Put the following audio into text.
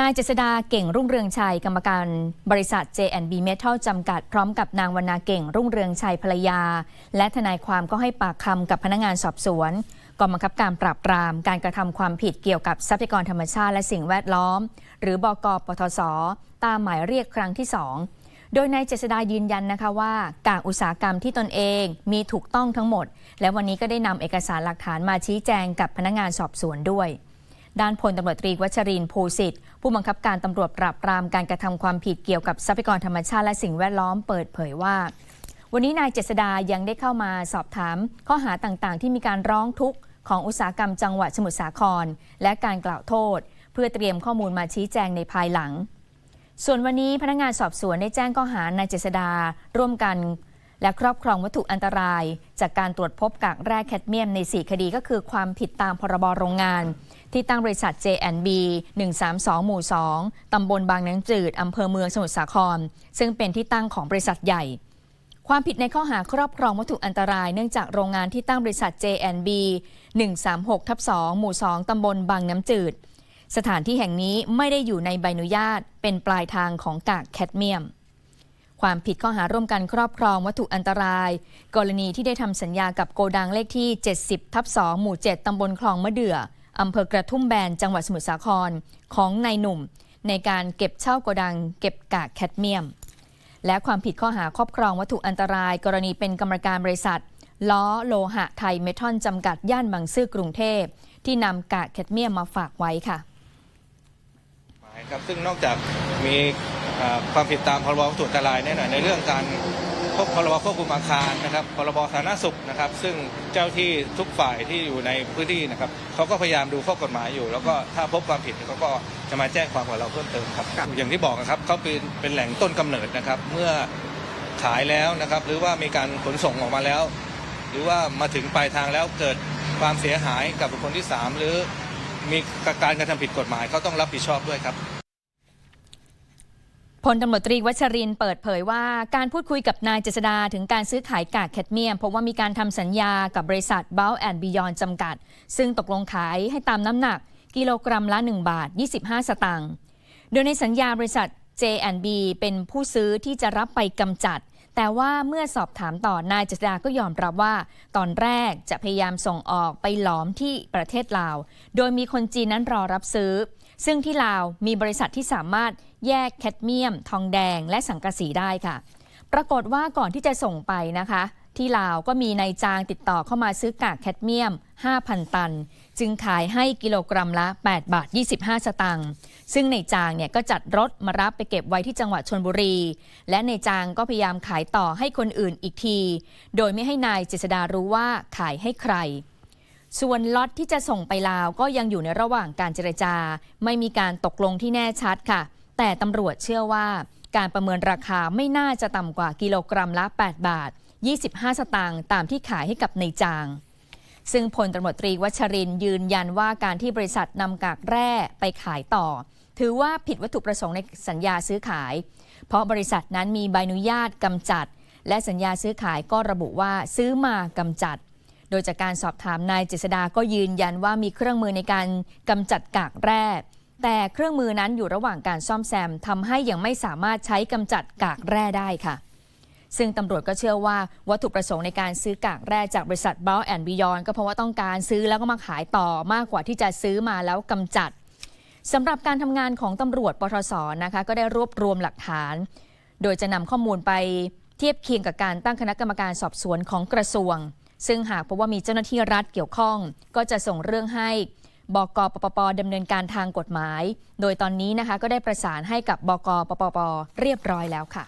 นายเจษดาเก่งรุ่งเรืองชัยกรรมการบริษัท J&B Metal จำกัดพร้อมกับนางวรรณาเก่งรุ่งเรืองชัยภรรยา และทนายความก็ให้ปากคำกับพนักงานสอบสวนกองบังคับการปราบปราม การกระทำความผิดเกี่ยวกับทรัพยากรธรรมชาติและสิ่งแวดล้อม หรือบกปทศตามหมายเรียกครั้งที่สองโดยนายเจษดายืนยันนะคะว่าการอุตสาหกรรมที่ตนเองมีถูกต้องทั้งหมด และวันนี้ก็ได้นำเอกสารหลักฐานมาชี้แจงกับพนักงานสอบสวนด้วย ด้านพลตำรวจตรีวัชรินภูสิทธิ์ ผู้บังคับการตำรวจปราบปรามการกระทำความผิดเกี่ยวกับทรัพยากรธรรมชาติและสิ่งแวดล้อมเปิดเผยว่า วันนี้นายเจษดายังได้เข้ามาสอบถาม ข้อหาต่างๆ ที่มีการร้องทุกข์ของอุตสาหกรรมจังหวัดสมุทรสาคร และการกล่าวโทษ เพื่อเตรียมข้อมูลมาชี้แจงในภายหลัง ส่วนวันนี้พนักงานสอบสวนได้แจ้งข้อหานายเจษดาร่วมกัน และครอบครองวัตถุอันตราย จากการตรวจพบกากแร่แคดเมียมใน 4 คดีก็คือความผิดตามพรบโรงงาน ที่ตั้งบริษัท J&B 132 หมู่ 2 ตำบลบางน้ำจืด อำเภอเมืองสมุทรสาคร ซึ่งเป็นที่ตั้งของบริษัทใหญ่ ความผิดในข้อหาครอบครองวัตถุอันตราย เนื่องจากโรงงานที่ตั้งบริษัท J&B 136ทับ2หมู่ 2 ตำบลบางน้ำจืด สถานที่แห่งนี้ไม่ได้อยู่ในใบอนุญาต เป็นปลายทางของกากแคดเมียม ความผิดข้อหาร่วมกันครอบครองวัตถุอันตราย กรณีที่ได้ทำสัญญากับโกดังเลขที่ 70 ทับ 2 หมู่ 7 ตำบลคลองมะเดื่ออำเภอกระทุ่มแบน จังหวัดสมุทรสาครของนายหนุ่ม ในการเก็บเช่าโกดัง เก็บกากแคดเมียม และความผิดข้อหาครอบครองวัตถุอันตราย กรณีเป็นกรรมการบริษัท ล้อโลหะไทยเมทัลจำกัดย่านบางซื่อกรุงเทพ ที่นำกากแคดเมียมมาฝากไว้ค่ะครับซึ่งนอกจากมี ความผิดตามพรบวัตถุอันตรายแน่นอนในเรื่องการควบพรบควบคุมอาคารนะครับพรบสาธารณสุขนะครับ ซึ่งเจ้าที่ทุกฝ่ายที่อยู่ในพื้นที่นะครับเขาก็พยายามดูข้อกฎหมายอยู่ แล้วก็ถ้าพบความผิดเขาก็จะมาแจ้งความกับเราเพิ่มเติมครับ อย่างที่บอกนะครับเขาเป็นเป็นแหล่งต้นกำเนิดนะครับ เมื่อขายแล้วนะครับ หรือว่ามีการขนส่งออกมาแล้ว หรือว่ามาถึงปลายทางแล้วเกิดความเสียหายกับบุคคลที่สามหรือมีการกระทำผิดกฎหมายเขาต้องรับผิดชอบด้วยครับ พลตำรวจตรีวัชรินเปิดเผยว่าการพูดคุยกับนายเจษดาถึงการซื้อขายกากแคดเมียมพบว่ามีการทำสัญญากับบริษัท b o u and Beyond จำกัด ซึ่งตกลงขายให้ตามน้ำหนัก กิโลกรัมละ 1 บาท 25 สตางค์โดยในสัญญาบริษัท J&B เป็นผู้ซื้อที่จะรับไปกำจัด แต่ว่าเมื่อสอบถามต่อนายเจษดาก็ยอมรับว่า ตอนแรกจะพยายามส่งออกไปหลอมที่ประเทศลาว โดยมีคนจีนนั้นรอรับซื้อ ซึ่งที่ลาวมีบริษัทที่สามารถแยกแคดเมียม ทองแดง และสังกะสีได้ค่ะ ปรากฏว่าก่อนที่จะส่งไปนะคะ ที่ลาวก็มีนายจางติดต่อเข้ามาซื้อกากแคดเมียม 5,000 ตัน จึงขายให้กิโลกรัมละ 8 บาท 25 สตางค์ซึ่งนายจางเนี่ยก็จัดรถมารับไปเก็บไว้ที่จังหวัดชนบุรี และนายจางก็พยายามขายต่อให้คนอื่นอีกที โดยไม่ให้นายเจษดารู้ว่าขายให้ใคร ส่วนล็อตที่จะส่งไปลาวก็ยังอยู่ในระหว่างการเจรจา ไม่มีการตกลงที่แน่ชัดค่ะ แต่ตำรวจเชื่อว่า การประเมินราคาไม่น่าจะต่ำกว่ากิโลกรัมละ 8 บาท 25 สตางค์ตามที่ขายให้กับนายจาง ซึ่งพลตำรวจตรีวัชรินยืนยันว่าการที่บริษัทนำกากแร่ไปขายต่อ ถือว่าผิดวัตถุประสงค์ในสัญญาซื้อขาย เพราะบริษัทนั้นมีใบอนุญาตกำจัด และสัญญาซื้อขายก็ระบุว่าซื้อมากำจัด โดยจากการสอบถามนายเจษดาก็ยืนยันว่ามีเครื่องมือในการกำจัดกากแร่แต่เครื่องมือนั้นอยู่ระหว่างการซ่อมแซมทำให้ยังไม่สามารถใช้กำจัดกากแร่ได้ค่ะ ซึ่งตำรวจก็เชื่อว่าวัตถุประสงค์ในการซื้อกากแร่จากบริษัท b o u and Beyond ก็เพราะว่าต้องการซื้อแล้วก็มาขายต่อมากกว่าที่จะซื้อมาแล้วกำจัดสำหรับการทำงานของตำรวจปทศนะคะ ก็ได้รวบรวมหลักฐาน โดยจะนำข้อมูลไปเทียบเคียงกับการตั้งคณะกรรมการสอบสวนของกระทรวง ซึ่งหากพบว่ามีเจ้าหน้าที่รัฐเกี่ยวข้อง ก็จะส่งเรื่องให้บกปปปดำเนินการทางกฎหมาย โดยตอนนี้นะคะก็ได้ประสานให้กับบกปปปเรียบร้อยแล้วค่ะ